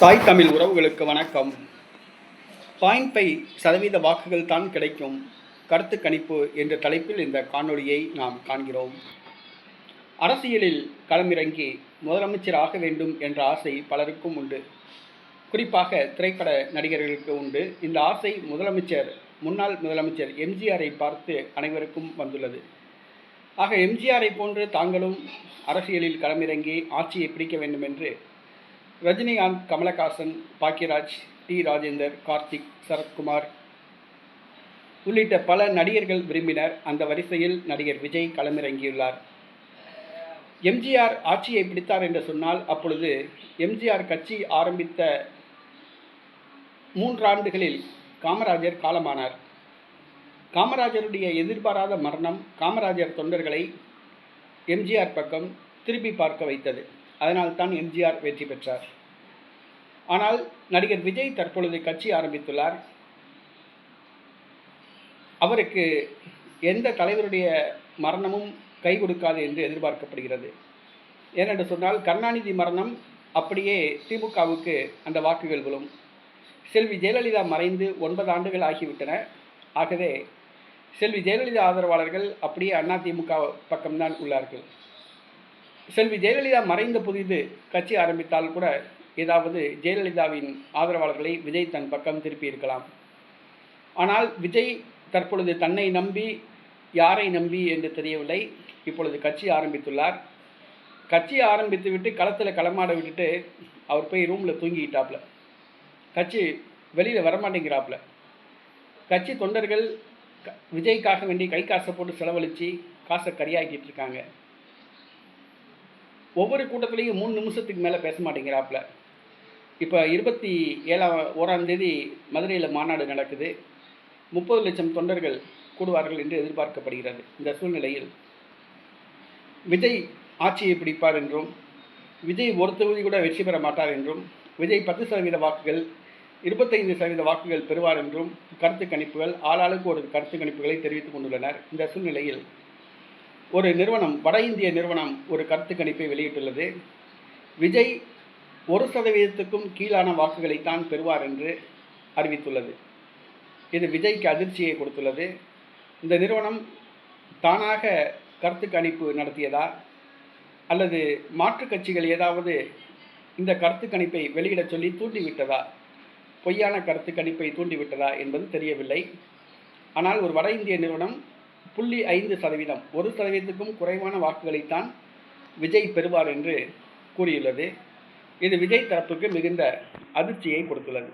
தாய் தமிழ் உறவுகளுக்கு வணக்கம். பாயிண்ட் பை சதவீத வாக்குகள் தான் கிடைக்கும். கருத்து கணிப்பு என்ற தலைப்பில் இந்த காணொளியை நாம் காண்கிறோம். அரசியலில் களமிறங்கி முதலமைச்சர் ஆக வேண்டும் என்ற ஆசை பலருக்கும் உண்டு. குறிப்பாக திரைப்பட நடிகர்களுக்கு உண்டு. இந்த ஆசை முதலமைச்சர் முன்னாள் முதலமைச்சர் எம்ஜிஆரை பார்த்து அனைவருக்கும் வந்துள்ளது. ஆக எம்ஜிஆரை போன்று தாங்களும் அரசியலில் களமிறங்கி ஆட்சியை பிடிக்க வேண்டும் என்று ரஜினிகாந்த் கமலஹாசன் பாக்கியராஜ் டி. ராஜேந்தர் கார்த்திக் சரத்குமார் உள்ளிட்ட பல நடிகர்கள் விரும்பினர். அந்த வரிசையில் நடிகர் விஜய் களமிறங்கியுள்ளார். எம்ஜிஆர் ஆட்சியை பிடித்தார் என்று சொன்னால் அப்பொழுது எம்ஜிஆர் கட்சி ஆரம்பித்த மூன்றாண்டுகளில் காமராஜர் காலமானார். காமராஜருடைய எதிர்பாராத மரணம் காமராஜர் தொண்டர்களை எம்ஜிஆர் பக்கம் திருப்பி பார்க்க வைத்தது. அதனால் தான் எம்ஜிஆர் வெற்றி பெற்றார். ஆனால் நடிகர் விஜய் தற்பொழுது கட்சி ஆரம்பித்துள்ளார். அவருக்கு எந்த தலைவருடைய மரணமும் கை கொடுக்காது என்று எதிர்பார்க்கப்படுகிறது. ஏனென்று சொன்னால் கருணாநிதி மரணம் அப்படியே திமுகவுக்கு அந்த வாக்குகள் விழும். செல்வி ஜெயலலிதா மறைந்து ஒன்பது ஆண்டுகள் ஆகிவிட்டன. ஆகவே செல்வி ஜெயலலிதா ஆதரவாளர்கள் அப்படியே அதிமுக பக்கம்தான் உள்ளார்கள். செல்வி ஜெயலலிதா மறைந்த புதிது கட்சி ஆரம்பித்தால் கூட ஏதாவது ஜெயலலிதாவின் ஆதரவாளர்களை விஜய் தன் பக்கம் திருப்பி இருக்கலாம். ஆனால் விஜய் தற்பொழுது தன்னை நம்பி யாரை நம்பி என்று தெரியவில்லை. இப்பொழுது கட்சி ஆரம்பித்துள்ளார். கட்சி ஆரம்பித்து விட்டு களத்தில் களமாட விட்டுட்டு அவர் போய் ரூமில் தூங்கிக்கிட்டாப்புல கட்சி வெளியில் வரமாட்டேங்கிறாப்புல கட்சி தொண்டர்கள் க- விஜய்க்காக வேண்டி கை காசை போட்டு செலவழித்து காசை கரியாக்கிட்டு இருக்காங்க. ஒவ்வொரு கூட்டத்துலேயும் மூணு நிமிஷத்துக்கு மேலே பேச மாட்டேங்கிறாப்புல இப்போ இருபத்தி ஏழாம் ஓராம் தேதி மதுரையில் மாநாடு நடக்குது. முப்பது லட்சம் தொண்டர்கள் கூடுவார்கள் என்று எதிர்பார்க்கப்படுகிறது இந்த சூழ்நிலையில். விஜய் ஆட்சியை பிடிப்பார் என்றும் விஜய் ஒரு தொகுதி கூட வெற்றி பெற மாட்டார் என்றும் விஜய் பத்து சதவீத வாக்குகள் இருபத்தைந்து சதவீத வாக்குகள் பெறுவார் என்றும் கருத்து கணிப்புகள் ஆளாளுக்கு ஒரு கருத்து கணிப்புகளை தெரிவித்துக் கொண்டுள்ளனர். இந்த சூழ்நிலையில் ஒரு நிறுவனம் வட இந்திய நிறுவனம் ஒரு கருத்து கணிப்பை வெளியிட்டுள்ளது. விஜய் ஒரு சதவீதத்துக்கும் கீழான வாக்குகளைத்தான் பெறுவார் என்று அறிவித்துள்ளது. இது விஜய்க்கு அதிர்ச்சியை கொடுத்துள்ளது. இந்த நிறுவனம் தானாக கருத்து கணிப்பு நடத்தியதா அல்லது மாற்றுக் கட்சிகள் ஏதாவது இந்த கருத்து கணிப்பை வெளியிடச் சொல்லி தூண்டிவிட்டதா? பொய்யான கருத்து கணிப்பை தூண்டிவிட்டதா என்பது தெரியவில்லை. ஆனால் ஒரு வட இந்திய நிறுவனம் புள்ளி ஐந்து சதவீதம். ஒரு சதவீதத்துக்கும் குறைவான வாக்குகளைத்தான் விஜய் பெறுவார் என்று கூறியுள்ளது. இது விஜய் தரப்புக்கு மிகுந்த அதிர்ச்சியை கொடுத்துள்ளது.